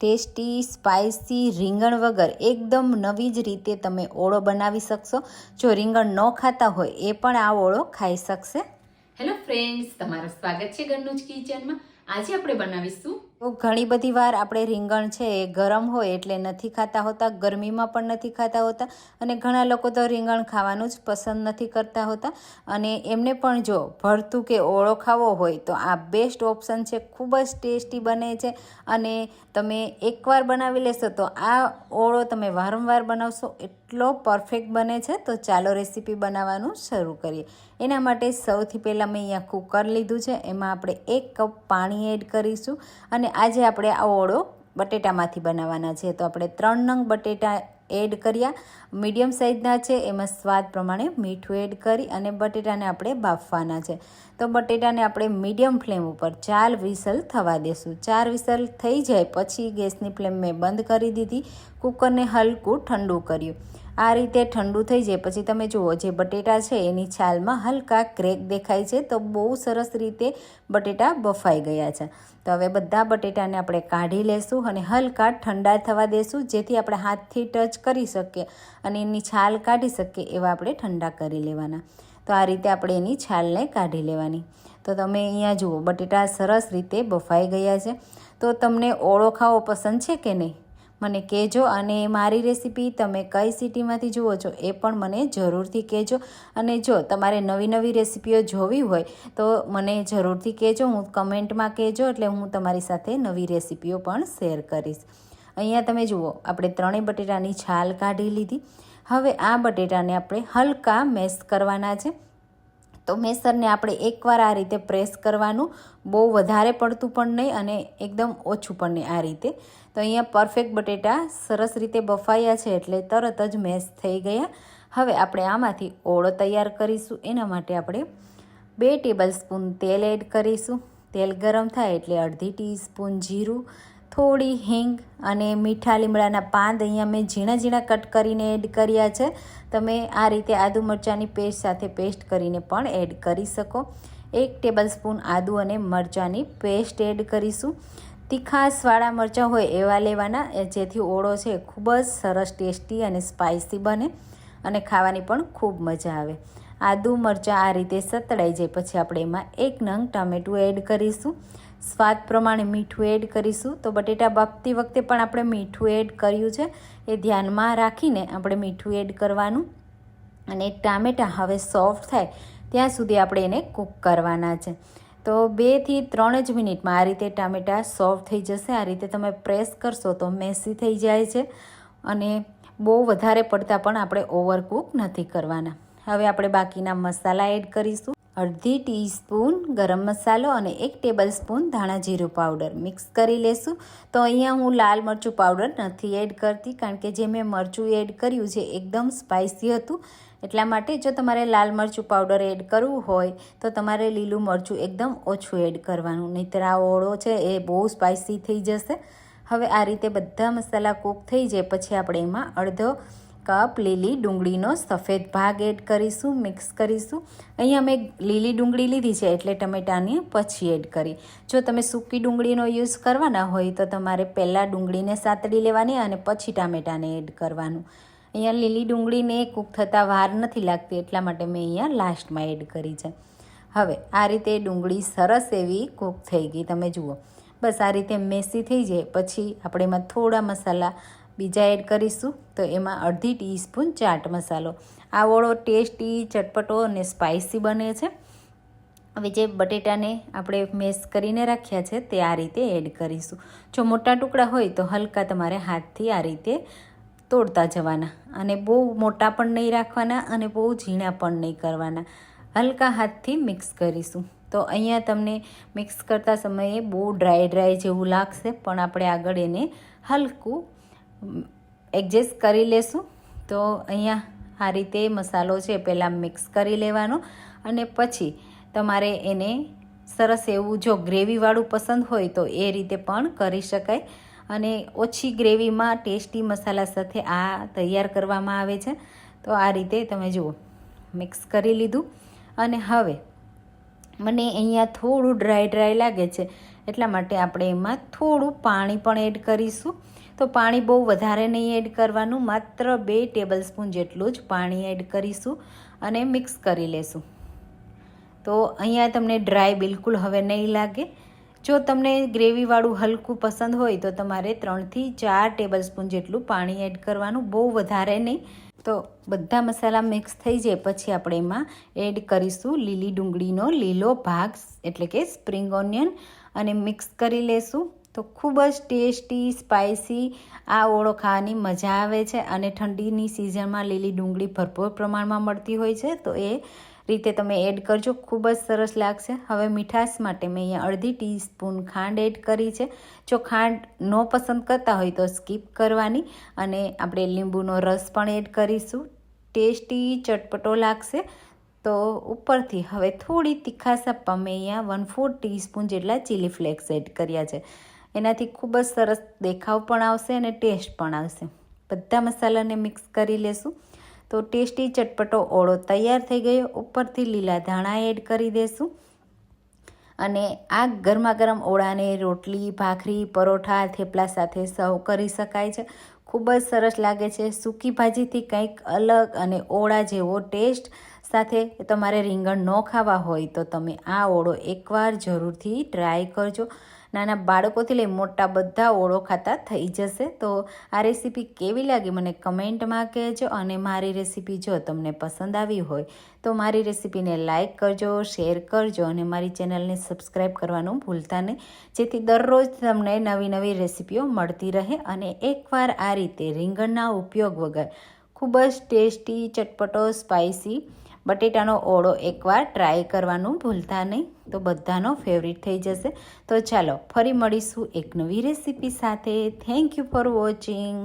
Tasty, spicy, રીંગણ વગર એકદમ નવી જ રીતે તમે ઓળો બનાવી શકશો. જો રીંગણ ન ખાતા હોય એ પણ આ ઓળો ખાઈ શકશે. હેલો ફ્રેન્ડ્સ તમારું સ્વાગત છે ઘરનું જ કિચનમાં. આજે આપણે બનાવીશું ઘણી બધી વાર આપણે રીંગણ છે એ ગરમ હોય એટલે નથી ખાતા હોતા, ગરમીમાં પણ નથી ખાતા હોતા અને ઘણા લોકો તો રીંગણ ખાવાનું જ પસંદ નથી કરતા હોતા. અને એમને પણ જો ભરતું કે ઓળો ખાવો હોય તો આ બેસ્ટ ઓપ્શન છે, ખૂબ જ ટેસ્ટી બને છે. અને તમે એકવાર બનાવી લેશો તો આ ઓળો તમે વારંવાર બનાવશો એટલો પરફેક્ટ બને છે. તો ચાલો રેસીપી બનાવવાનું શરૂ કરીએ. એના માટે સૌથી પહેલાં મેં અહીંયા કુકર લીધું છે, એમાં આપણે એક કપ પાણી એડ કરીશું અને આજે આપણે આ ઓળો બટેટામાંથી બનાવવાના છે. તો આપણે ત્રણ નંગ બટેટા એડ કર્યા. મીડિયમ સાઇઝના છે, એમાં સ્વાદ પ્રમાણે મીઠું એડ કરી અને બટેટાને આપણે બાફવાના છે. તો બટેટાને આપણે મીડિયમ ફ્લેમ ઉપર ચાર વિસલ થવા દેશું. ચાર વિસલ થઈ જાય પછી ગેસની ફ્લેમ મેં બંધ કરી દીધી. કુકરને હલકું ઠંડુ કર્યું. આ રીતે ઠંડુ થઈ જાય. પછી તમે જુઓ, જે બટેટા છે, એની છાલમાં હલકા ક્રેક દેખાય છે. તો બહુ સરસ રીતે બટેટા બફાઈ ગયા છે. તો હવે બધા બટેટાને આપણે કાઢી લેશું અને હલકા ઠંડા થવા દેશું, જેથી આપણે હાથથી ટચ કરી શકીએ અને એની છાલ કાઢી શકીએ એવા આપણે ઠંડા કરી લેવાના. તો આ રીતે આપણે એની છાલને કાઢી લેવાની. તો તમે અહીંયા જુઓ, બટેટા સરસ રીતે બફાઈ ગયા છે. તો તમને ઓળો ખાવો પસંદ છે કે નહીં? મને કહેજો અને મારી રેસીપી તમે કઈ સિટીમાંથી જુઓ છો એ પણ મને જરૂરથી કહેજો. અને જો તમારે નવી નવી રેસીપીઓ જોવી હોય તો મને જરૂરથી કહેજો. હું કમેન્ટમાં કહેજો એટલે હું તમારી સાથે નવી રેસીપીઓ પણ શેર કરીશ. અહીંયા તમે જુઓ, આપણે ત્રણેય બટેટાની છાલ કાઢી લીધી. હવે આ બટેટાને આપણે હલકા મેશ કરવાના છે. તો મેસરને આપણે એકવાર આ રીતે પ્રેસ કરવાનું. બહુ વધારે પડતું પણ નહીં અને એકદમ ઓછું પણ નહીં આ રીતે. તો અહીંયા પરફેક્ટ બટેટા સરસ રીતે બફાયા છે એટલે તરત જ મેશ થઈ ગયા. હવે આપણે આમાંથી ઓળો તૈયાર કરીશું. એના માટે આપણે બે ટેબલ સ્પૂન તેલ એડ કરીશું. તેલ ગરમ થાય એટલે અડધી ટીસ્પૂન જીરું થોડી હિંગ અને મીઠા લીમડાના પાંદ અહીંયા મેં ઝીણા ઝીણા કટ કરીને એડ કર્યા છે. તમે આ રીતે આદુ મરચાંની પેસ્ટ સાથે પેસ્ટ કરીને પણ એડ કરી શકો. એક ટેબલ સ્પૂન આદુ અને મરચાંની પેસ્ટ એડ કરીશું. તીખાસવાળા મરચાં હોય એવા લેવાના જેથી ઓળો છે ખૂબ જ સરસ ટેસ્ટી અને સ્પાઇસી બને અને ખાવાની પણ ખૂબ મજા આવે. આદુ મરચાં આ રીતે સતળાઈ જાય. પછી આપણે એમાં એક નંગ ટામેટું એડ કરીશું. સ્વાદ પ્રમાણે મીઠું એડ કરીશું. તો બટેટા બાફતી વખતે પણ આપણે મીઠું એડ કર્યું છે. એ ધ્યાનમાં રાખીને આપણે મીઠું એડ કરવાનું. અને ટામેટાં હવે સોફ્ટ થાય, ત્યાં સુધી આપણે એને કૂક કરવાના છે. તો બેથી ત્રણ જ મિનિટમાં આ રીતે ટામેટાં સોફ્ટ થઈ જશે. આ રીતે તમે પ્રેસ કરશો તો મેસી થઈ જાય છે. અને બહુ વધારે પડતા પણ આપણે ઓવરકૂક નથી કરવાના. હવે આપણે બાકીના મસાલા એડ કરીશું. અડધી ટીસ્પૂન ગરમ મસાલો અને એક ટેબલ સ્પૂન ધાણા જીરું પાવડર મિક્સ કરી લેશું. તો અહીંયા હું લાલ મરચું પાવડર નથી એડ કરતી કારણ કે જે મેં મરચું એડ કર્યું છે એકદમ સ્પાઇસી હતું. એટલા માટે જો તમારે લાલ મરચું પાવડર એડ કરવું હોય તો તમારે લીલું મરચું એકદમ ઓછું એડ કરવાનું. નહીંતર આ ઓળો છે એ બહુ સ્પાઇસી થઈ જશે. હવે આ રીતે બધા મસાલા કૂક થઈ જાય. પછી આપણે એમાં અડધો કપ લીલી ડુંગળીનો સફેદ ભાગ એડ કરીશું મિક્સ કરીશું. અહીંયા મેં લીલી ડુંગળી લીધી છે એટલે ટમેટાની પછી એડ કરી. જો તમે સૂકી ડુંગળીનો યુઝ કરવાના હોય તો તમારે પહેલાં ડુંગળીને સાતડી લેવાની અને પછી ટામેટાને એડ કરવાનું. અહીંયા લીલી ડુંગળીને કૂક થતાં વાર નથી લાગતી એટલા માટે મેં અહીંયા લાસ્ટમાં એડ કરી છે. હવે આ રીતે ડુંગળી સરસ એવી કૂક થઈ ગઈ. તમે જુઓ. બસ આ રીતે મેસી થઈ જાય. પછી આપણે એમાં થોડા મસાલા બીજા એડ કરીશું. તો એમાં અડધી ટીસ્પૂન ચાટ મસાલો. આ ઓળો ટેસ્ટી, ચટપટો અને સ્પાઇસી બને છે. હવે જે બટેટાને આપણે મેશ કરીને રાખ્યા છે તે આ રીતે એડ કરીશું. જો મોટા ટુકડા હોય તો હલકા તમારે હાથથી આ રીતે તોડતા જવાના અને બહુ મોટા પણ નહીં રાખવાના અને બહુ ઝીણા પણ નહીં કરવાના. હલકા હાથથી મિક્સ કરીશું. તો અહીંયા તમને મિક્સ કરતા સમયે બહુ ડ્રાય ડ્રાય જેવું લાગશે, પણ આપણે આગળ એને હલકું એડજસ્ટ કરી લેશું. તો અહીંયા આ રીતે મસાલો છે પહેલાં મિક્સ કરી લેવાનો. અને પછી તમારે એને સરસ એવું જો ગ્રેવીવાળું પસંદ હોય તો એ રીતે પણ કરી શકાય. અને ઓછી ગ્રેવીમાં ટેસ્ટી મસાલા સાથે આ તૈયાર કરવામાં આવે છે. તો આ રીતે તમે જુઓ, મિક્સ કરી લીધું. અને હવે મને અહીંયા થોડું ડ્રાય ડ્રાય લાગે છે. એટલા માટે આપણે એમાં થોડું પાણી પણ એડ કરીશું. તો પાણી બહુ વધારે નહીં એડ કરવાનું, માત્ર બે ટેબલ સ્પૂન જેટલું જ પાણી એડ કરીશું અને મિક્સ કરી લેશું. તો અહીંયા તમને ડ્રાય બિલકુલ હવે નહીં લાગે. જો તમને ગ્રેવીવાળું હલકું પસંદ હોય તો તમારે ત્રણથી ચાર ટેબલ સ્પૂન જેટલું પાણી એડ કરવાનું, બહુ વધારે નહીં. તો બધા મસાલા મિક્સ થઈ જાય, પછી આપણે એમાં એડ કરીશું લીલી ડુંગળીનો લીલો ભાગ, એટલે કે સ્પ્રિંગ ઓનિયન, અને મિક્સ કરી લેશું. તો ખૂબ જ ટેસ્ટી, સ્પાઇસી આ ઓળો ખાવાની મજા આવે છે અને ઠંડીની સિઝનમાં લીલી ડુંગળી ભરપૂર પ્રમાણમાં મળતી હોય છે. તો એ રીતે તમે એડ કરજો. ખૂબ જ સરસ લાગશે. હવે મીઠાશ માટે મેં અહીંયા અડધી ટીસ્પૂન ખાંડ એડ કરી છે. જો ખાંડ ન પસંદ કરતા હોય તો સ્કીપ કરવાની અને આપણે લીંબુનો રસ પણ એડ કરીશું. ટેસ્ટી ચટપટો લાગશે. તો ઉપરથી હવે થોડી તીખાશ આપવા મેં અહીંયા વન ફોર ટીસ્પૂન જેટલા ચીલી ફ્લેક્સ એડ કર્યા છે. એનાથી ખૂબ જ સરસ દેખાવ પણ આવશે અને ટેસ્ટ પણ આવશે. બધા મસાલાને મિક્સ કરી લેશું. તો ટેસ્ટી ચટપટો ઓળો તૈયાર થઈ ગયો. ઉપરથી લીલા ધાણા એડ કરી દેશું. અને આ ગરમા ગરમ ઓળાને રોટલી, ભાખરી, પરોઠા, થેપલા સાથે સર્વ કરી શકાય છે. ખૂબ જ સરસ લાગે છે. સૂકી ભાજીથી કંઈક અલગ અને ઓળા જેવો ટેસ્ટ સાથે તમારે રીંગણ ન ખાવા હોય તો તમે આ ઓળો એકવાર જરૂરથી ટ્રાય કરજો. નાના બાળકોથી લઈ મોટા બધા ઓળો ખાતા થઈ જશે. તો આ રેસીપી કેવી લાગી મને કમેન્ટમાં કહેજો અને મારી રેસીપી જો તમને પસંદ આવી હોય તો મારી રેસીપીને લાઇક કરજો, શેર કરજો અને મારી ચેનલને સબસ્ક્રાઈબ કરવાનું ભૂલતા નહીં. જેથી દરરોજ તમને નવી નવી રેસીપીઓ મળતી રહે અને એકવાર આ રીતે રીંગણના ઉપયોગ વગર ખૂબ જ ટેસ્ટી, ચટપટો સ્પાઇસી બટેટાનો ઓળો એકવાર ટ્રાય કરવાનું ભૂલતા નહીં, તો બધાનો ફેવરિટ થઈ જશે. તો ચાલો ફરી મળીશું એક નવી રેસીપી સાથે. Thank you for watching